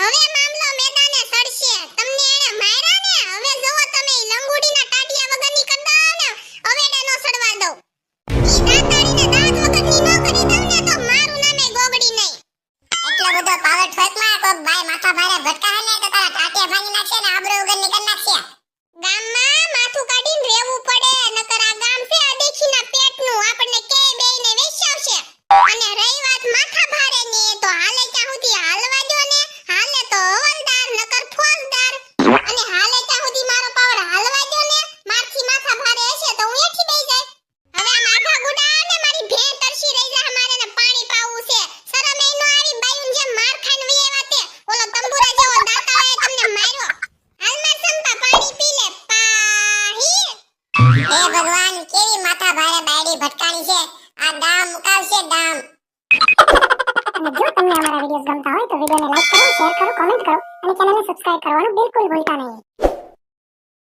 હવે મામલો મેદાને સડશે. તમને એને માર્યા ને? હવે જો ભગવાન, કેવી માથા ભારે બાયડી ભટકાણી છે? આ દામ મુકાવશે દામ. અને જો તમને અમારા વિડિયોઝ ગમતા હોય તો વિડિયોને લાઈક કરો, શેર કરો કોમેન્ટ કરો, અને ચેનલને સબસ્ક્રાઇબ કરવાનું બિલકુલ ભૂલતા નહીં.